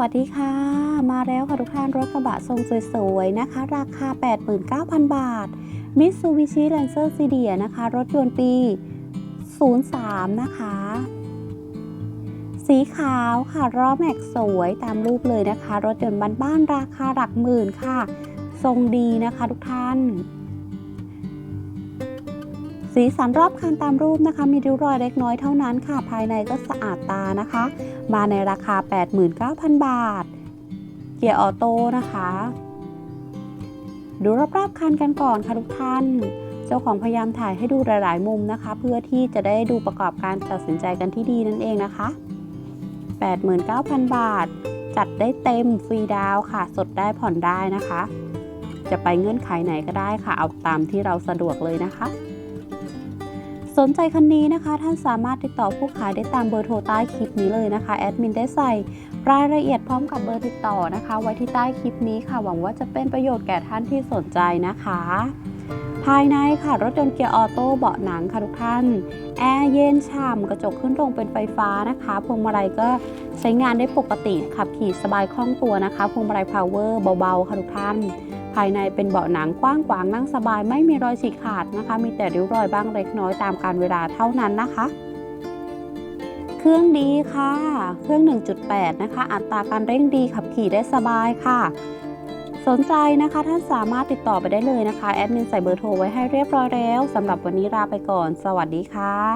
วัสดีค่ะ มาแล้วค่ะทุกท่านรถกระบะทรงสวยๆนะคะ ราคา 89,000 บาท Mitsubishi Lancer c d นะคะ รถยนต์ปี 03 นะคะ สีขาวค่ะล้อแม็กสวยตามรูปเลยนะคะ รถยนต์บ้านๆราคาหลักหมื่นค่ะ ทรงดีนะคะทุกท่าน สีสันรอบคันตามรูปนะคะ มีริ้วรอยเล็กน้อยเท่านั้นค่ะ ภายในก็สะอาดตานะคะ มาในราคา 89,000 บาท เกียร์ออโต้นะคะ ดูรอบๆคันกันก่อนค่ะทุกท่าน เจ้าของพยายามถ่ายให้ดูหลาย ๆ มุมนะคะ เพื่อที่จะได้ดูประกอบการตัดสินใจกันที่ดีนั่นเองนะคะ 89,000 บาท จัดได้เต็มฟรีดาวค่ะ สดได้ผ่อนได้นะคะ จะไปเงื่อนไขไหนก็ได้ค่ะ เอาตามที่เราสะดวกเลยนะคะ สนใจคันนี้นะคะ ท่านสามารถติดต่อผู้ขายได้ตามเบอร์โทรใต้คลิปนี้เลยนะคะแอดมินได้ใส่รายละเอียดพร้อมกับเบอร์ติดต่อนะคะ ไว้ที่ใต้คลิปนี้ค่ะ หวังว่าจะเป็นประโยชน์แก่ท่านที่สนใจนะคะ ภายในค่ะรถยนต์เกียร์ออโต้เบาะหนังค่ะทุกท่านแอร์เย็นฉ่ำกระจกขึ้นตรงเป็นไฟฟ้านะคะพวงมาลัยก็ใช้งานได้ปกติขับขี่สบายคล่องตัวนะคะพวงมาลัยพาวเวอร์เบาๆค่ะทุกท่าน ภายในเป็นเบาะหนังกว้างขวางนั่งสบายไม่มีรอยฉีกขาดนะคะ มีแต่ริ้วรอยบ้างเล็กน้อยตามการเวลาเท่านั้นนะคะ เครื่องดีค่ะ เครื่อง 1.8 นะคะ อัตราการเร่งดีขับขี่ได้สบายค่ะ สนใจนะคะท่านสามารถติดต่อไปได้เลยนะคะ แอดมินใส่เบอร์โทรไว้ให้เรียบร้อยแล้วสำหรับวันนี้ลาไปก่อน สวัสดีค่ะ